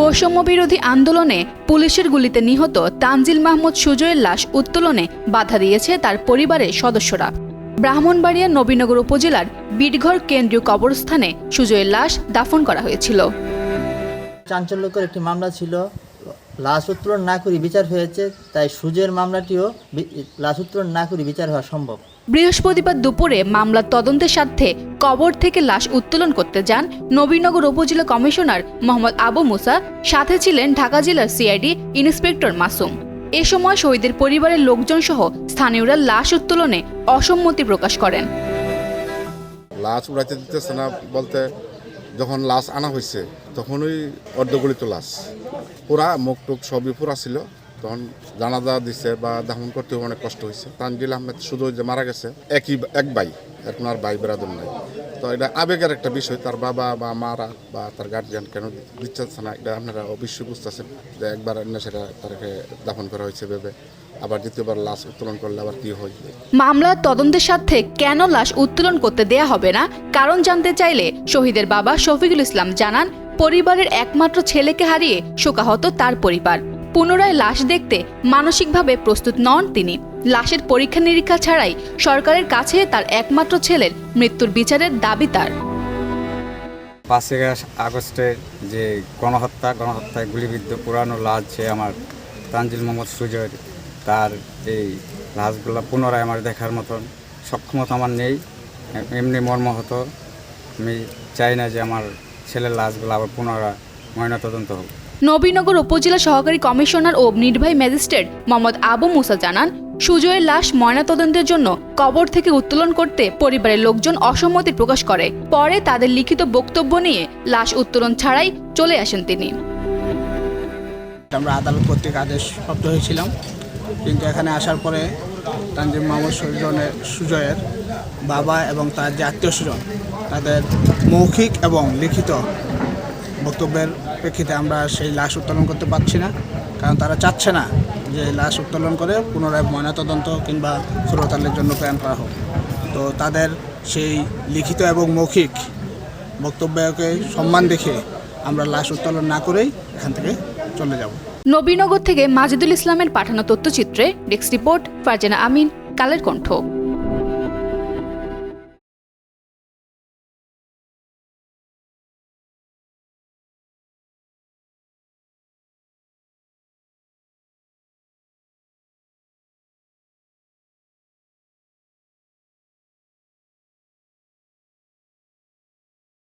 বৈষম্য বিরোধী আন্দোলনে পুলিশের গুলিতে নিহত তানজিল মাহমুদ সুজয়ের লাশ উত্তোলনে বাধা দিয়েছে তার পরিবারের সদস্যরা। ব্রাহ্মণবাড়িয়া নবীনগর উপজেলার বিটঘর কেন্দ্রীয় কবরস্থানে সুজয়ের লাশ দাফন করা হয়েছিল। চাঞ্চল্যকর একটি মামলা ছিল। লাশ উত্তোলন না করে বিচার হয়েছে তাই সুজের মামলাটিও লাশ উত্তোলন না করে বিচার হওয়া সম্ভব। বৃহস্পতিবার দুপুরে মামলার তদন্তের স্বার্থে কবর থেকে লাশ উত্তোলন করতে যান নবীনগর উপজেলা কমিশনার মোহাম্মদ আবু মুসা সাথে ছিলেন ঢাকা জেলার সিআইডি ইন্সপেক্টর মাসুম। এ সময় শহীদের পরিবারের লোকজন সহ স্থানীয়রা লাশ উত্তোলনে অসম্মতি প্রকাশ করেন। লাশ উড়াইতে দিতেছে না বলতে যখন লাশ আনা হয়েছে, তখন ওই অর্ধগলিত লাশ। পুরা মুখ টুক সবই পুরা ছিল। তখন জানাজা দিছে বা দাহন করতে অনেক কষ্ট হয়েছে। তানজিল আহমেদ শুধু যে মারা গেছে, একই, এক ভাই। এখন আর ভাই বেরাদন নাই। তো এটা আবেগের একটা বিষয়, তার বাবা বা মারা বা তার গার্জিয়ান কেন দিচ্ছে না, এটা আপনারা অবশ্যই বুঝতেছেন যে একবার না সেটা তাকে দাফন করা হয়েছে ভেবে। আবার দ্বিতীয়বার লাশ উত্তোলন করলে আবার কি হয়? মামলার তদন্তের স্বার্থে কেন লাশ উত্তোলন করতে দেয়া হবে না? কারণ জানতে চাইলে শহীদের বাবা শফিকুল ইসলাম জানান, পরিবারের একমাত্র ছেলেকে হারিয়ে শোকাহত তার পরিবার। পুনরায় লাশ দেখতে মানসিকভাবে প্রস্তুত নন তিনি। লাশের পরীক্ষা নিরীক্ষা ছাড়াই সরকারের কাছে তার একমাত্র ছেলের মৃত্যুর বিচারের দাবি তার। পাঁচই আগস্টে যে গণহত্যা, গণহত্যায় গুলিবিদ্ধ পুরানো লাশ যে আমার তানজিল মোহাম্মদ সুজয় তার এই লাশগুলো পুনরায় আমার দেখার মতন সক্ষমতা আমার নেই। এমনি মর্মাহত। আমি চাই না যে আমার ছেলের লাশগুলো আবার পুনরায় ময়নাতদন্ত হোক। নবীনগর উপজেলা সহকারী কমিশনার ও নির্বাহী ম্যাজিস্ট্রেট মোহাম্মদ আবু মুসা জানান, সুজয়ের লাশ ময়নাতদন্তের জন্য কবর থেকে উত্তোলন করতে পরিবারের লোকজন অসম্মতি প্রকাশ করে। পরে তাদের লিখিত বক্তব্য নিয়ে লাশ উত্তোলন ছাড়াই চলে আসেন তিনি। আমরা আদালত কর্তৃক আদেশ প্রাপ্ত হয়েছিলাম, কিন্তু এখানে আসার পরে তানজিম মাহমুদ সুজনের, সুজয়ের বাবা এবং তার যে আত্মীয় স্বজন, তাদের মৌখিক এবং লিখিত বক্তব্যের প্রেক্ষিতে আমরা সেই লাশ উত্তোলন করতে পারছি না, কারণ তারা চাচ্ছে না যে লাশ উত্তোলন করে পুনরায় ময়নাতদন্ত কিংবা সুরতালের জন্য প্রেরণ করা হোক। তো তাদের সেই লিখিত এবং মৌখিক বক্তব্যকে সম্মান দেখে আমরা লাশ উত্তোলন না করেই এখান থেকে চলে যাব। নবীনগর থেকে মাজিদুল ইসলামের পাঠানো তথ্যচিত্রে ডেস্ক রিপোর্ট ফারজানা আমিন, কালের কণ্ঠ।